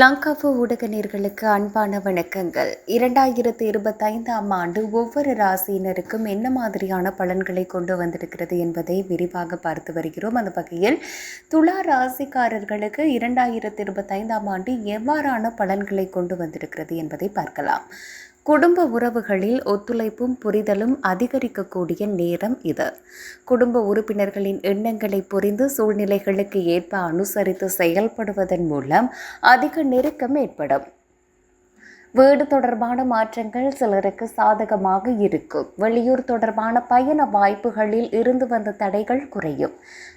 லங்காவு ஊடக நேர்களுக்கு அன்பான வணக்கங்கள். இரண்டாயிரத்து இருபத்தைந்தாம் ஆண்டு ஒவ்வொரு ராசியினருக்கும் என்ன மாதிரியான பலன்களை கொண்டு வந்திருக்கிறது என்பதை விரிவாக பார்த்து வருகிறோம். அந்த வகையில் துலா ராசிக்காரர்களுக்கு இரண்டாயிரத்து இருபத்தைந்தாம் ஆண்டு எவ்வாறான பலன்களை கொண்டு வந்திருக்கிறது என்பதை பார்க்கலாம். குடும்ப உறவுகளில் ஒத்துழைப்பும் புரிதலும் அதிகரிக்கக்கூடிய நேரம் இது. குடும்ப உறுப்பினர்களின் எண்ணங்களை புரிந்து சூழ்நிலைகளுக்கு ஏற்ப அனுசரித்து செயல்படுவதன் மூலம் அதிக நெருக்கம் ஏற்படும். வீடு தொடர்பான மாற்றங்கள் சிலருக்கு சாதகமாக இருக்கும். வெளியூர் தொடர்பான பயண வாய்ப்புகளில் இருந்து வந்த தடைகள் குறையும்.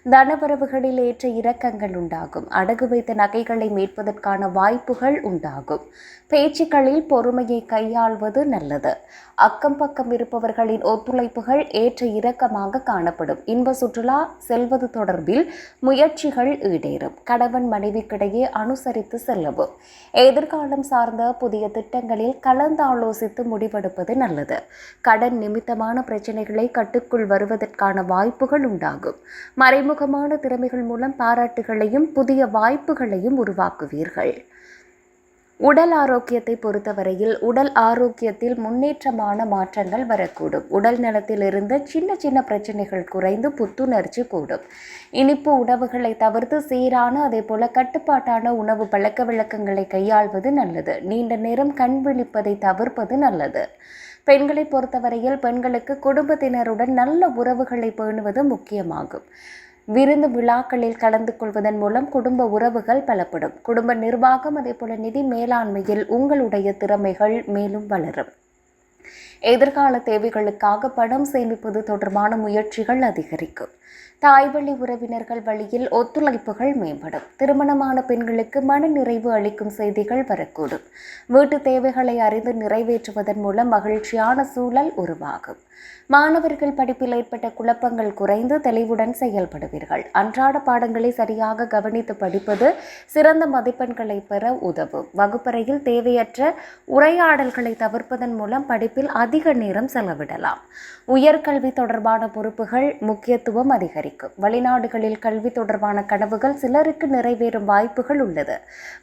தனவரவுகளில் ஏற்ற இறக்கங்கள் உண்டாகும். அடகு வைத்த நகைகளை மீட்பதற்கான வாய்ப்புகள் உண்டாகும். பேச்சுக்களில் பொறுமையை கையாள்வது நல்லது. அக்கம் பக்கம் இருப்பவர்களின் ஒத்துழைப்புகள் ஏற்ற இறக்கமாக காணப்படும். இன்ப சுற்றுலா செல்வது தொடர்பில் முயற்சிகள் ஈடேறும். கணவன் மனைவிக்கிடையே அனுசரித்து செல்லவும். எதிர்காலம் சார்ந்த புதிய திட்டங்களில் கலந்தாலோசித்து முடிவெடுப்பது நல்லது. கடன் நிமித்தமான பிரச்சனைகளை கட்டுக்குள் வருவதற்கான வாய்ப்புகள் உண்டாகும். மறைமுகமான திறமைகள் மூலம் பாராட்டுகளையும் புதிய வாய்ப்புகளையும் உருவாக்குவீர்கள். உடல் ஆரோக்கியத்தை பொறுத்தவரையில் உடல் ஆரோக்கியத்தில் முன்னேற்றமான மாற்றங்கள் வரக்கூடும். உடல் நலத்தில் இருந்த சின்ன சின்ன பிரச்சனைகள் குறைந்து புத்துணர்ச்சி கூடும். இனிப்பு உணவுகளை தவிர்த்து சீரான அதே போல கட்டுப்பாட்டான உணவு பழக்க வழக்கங்களை கையாள்வது நல்லது. நீண்ட நேரம் கண் விழிப்பதை தவிர்ப்பது நல்லது. பெண்களை பொறுத்தவரையில் பெண்களுக்கு குடும்பத்தினருடன் நல்ல உறவுகளை பேணுவது முக்கியமாகும். விருந்து விழாக்களில் கலந்து கொள்வதன் மூலம் குடும்ப உறவுகள் பலப்படும். குடும்ப நிர்வாகம் அதேபோல நிதி மேலாண்மையில் உங்களுடைய திறமைகள் மேலும் வளரும். எதிர்கால தேவைகளுக்காக பணம் சேமிப்பது தொடர்பான முயற்சிகள் அதிகரிக்கும் தாய்வழி உறவினர்கள் வழியில் ஒத்துழைப்புகள் மேம்படும். திருமணமான பெண்களுக்கு மன நிறைவு அளிக்கும் செய்திகள் வரக்கூடும். வீட்டு தேவைகளை அறிந்து நிறைவேற்றுவதன் மூலம் மகிழ்ச்சியான சூழல் உருவாகும். மாணவர்கள் படிப்பில் ஏற்பட்ட குழப்பங்கள் குறைந்து தெளிவுடன் செயல்படுவீர்கள். அன்றாட பாடங்களை சரியாக கவனித்து படிப்பது சிறந்த மதிப்பெண்களை பெற உதவும். வகுப்பறையில் தேவையற்ற உரையாடல்களை தவிர்ப்பதன் மூலம் படிப்பில் அதிக நேரம் செலவிடலாம். உயர்கல்வி தொடர்பான பொறுப்புகள் முக்கியத்துவம் அதிகரிக்கும். வெளிநாடுகளில் கல்வி தொடர்பான கனவுகள் சிலருக்கு நிறைவேறும் வாய்ப்புகள் உள்ளது.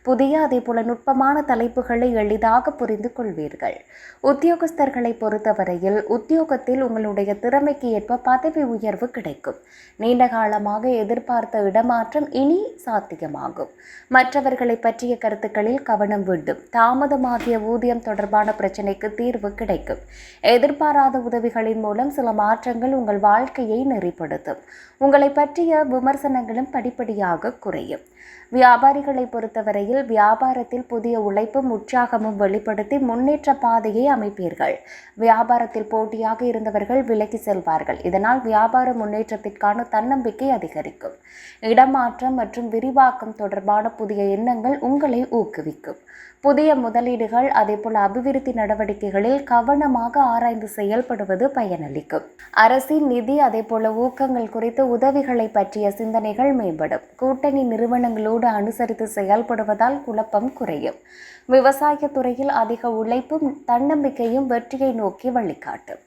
புதிய அதேபோல நுட்பமான தலைப்புகளை எளிதாக புரிந்து கொள்வீர்கள். உத்தியோகஸ்தர்களை பொறுத்தவரையில் உத்தியோகத்தில் உங்களுடைய திறமைக்கு ஏற்ப பதவி உயர்வு கிடைக்கும். நீண்ட காலமாக எதிர்பார்த்த இடமாற்றம் இனி சாத்தியமாகும். மற்றவர்களை பற்றிய கருத்துக்களில் கவனம் வேண்டும். தாமதமாகிய ஊதியம் தொடர்பான பிரச்சினைக்கு தீர்வு கிடைக்கும். எதிர்பாராத உதவிகளின் மூலம் சில மாற்றங்கள் உங்கள் வாழ்க்கையை நெறிப்படுத்தும். உங்களை பற்றிய விமர்சனங்களும் படிப்படியாக குறையும். வியாபாரிகளை பொறுத்தவரையில் வியாபாரத்தில் புதிய உழைப்பும் உற்சாகமும் வெளிப்படுத்தி முன்னேற்ற பாதையை அமைப்பீர்கள். வியாபாரத்தில் போட்டியாக இருந்தவர்கள் விலகி செல்வார்கள். இதனால் வியாபார முன்னேற்றத்திற்கான தன்னம்பிக்கை அதிகரிக்கும். இடமாற்றம் மற்றும் விரிவாக்கம் தொடர்பான புதிய எண்ணங்கள் உங்களை ஊக்குவிக்கும். புதிய முதலீடுகள் அதேபோல் அபிவிருத்தி நடவடிக்கைகளில் கவனமாக ஆராய்ந்து செயல்படுவது பயனளிக்கும். அரசின் நிதி அதேபோல ஊக்கங்கள் குறித்து உதவிகளை பற்றிய சிந்தனைகள் மேம்படும். கூட்டணி நிறுவனங்களோடு அனுசரித்து செயல்படுவதால் குழப்பம் குறையும். விவசாயத் துறையில் அதிக உழைப்பும் தன்னம்பிக்கையும் வெற்றியை நோக்கி வழிகாட்டும்.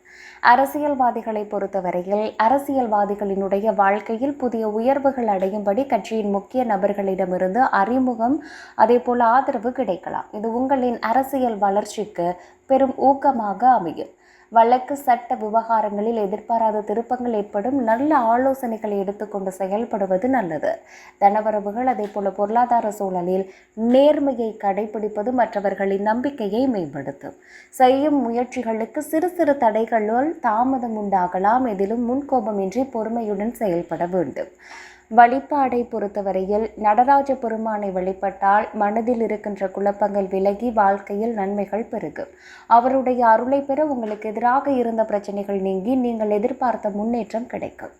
அரசியல்வாதிகளை பொறுத்தவரையில் அரசியல்வாதிகளினுடைய வாழ்க்கையில் புதிய உயர்வுகள் அடையும்படி கட்சியின் முக்கிய நபர்களிடமிருந்து அறிமுகம் அதே போல ஆதரவு கிடைக்கலாம். இது உங்களின் அரசியல் வளர்ச்சிக்கு பெரும் ஊக்கமாக அமையும். வழக்கு சட்ட விவகாரங்களில் எதிர்பாராத திருப்பங்கள் ஏற்படும். நல்ல ஆலோசனைகளை எடுத்துக்கொண்டு செயல்படுவது நல்லது. தனவரவுகள் அதே போல பொருளாதார சூழலில் நேர்மையை கடைபிடிப்பது மற்றவர்களின் நம்பிக்கையை மேம்படுத்தும். செய்யும் முயற்சிகளுக்கு சிறு சிறு தடைகளால் தாமதம் உண்டாகலாம். எதிலும் முன்கோபமின்றி பொறுமையுடன் செயல்பட வேண்டும். வழிபாடை பொறுத்தவரையில் நடராஜ பெருமானை வழிபட்டால் மனதில் இருக்கின்ற குழப்பங்கள் விலகி வாழ்க்கையில் நன்மைகள் பெருகும் அவருடைய அருளை பெற உங்களுக்கு எதிராக இருந்த பிரச்சனைகள் நீங்கி நீங்கள் எதிர்பார்த்த முன்னேற்றம் கிடைக்கும்.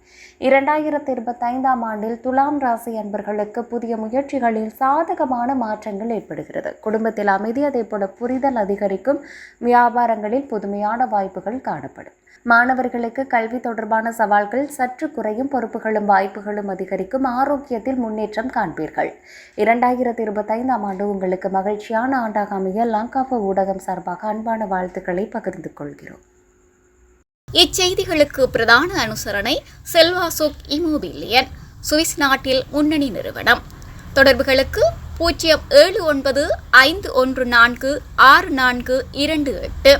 இரண்டாயிரத்தி இருபத்தைந்தாம் ஆண்டில் துலாம் ராசி அன்பர்களுக்கு புதிய முயற்சிகளில் சாதகமான மாற்றங்கள் ஏற்படுகிறது. குடும்பத்தில் அமைதி அதே போல புரிதல் அதிகரிக்கும் வியாபாரங்களில் புதுமையான வாய்ப்புகள் காணப்படும். மாணவர்களுக்கு கல்வி தொடர்பான சவால்கள் சற்று குறையும் பொறுப்புகளும் வாய்ப்புகளும் அதிகரிக்கும் ஆரோக்கியத்தில் முன்னேற்றம் காண்பீர்கள். இரண்டாயிரத்தி இருபத்தைந்தாம் ஆண்டு உங்களுக்கு மகிழ்ச்சியான ஆண்டாக அமைய லாங்காஃப ஊடகம் சார்பாக அன்பான வாழ்த்துக்களை பகிர்ந்து கொள்கிறோம். இச்செய்திகளுக்கு பிரதான அனுசரணை செல்வா சுக் இமோபிலியன் சுவிஸ் நாட்டில் முன்னணி நிறுவனம். தொடர்புகளுக்கு பூஜ்ஜியம் ஏழு ஒன்பது ஐந்து ஒன்று நான்கு ஆறு நான்கு இரண்டு எட்டு.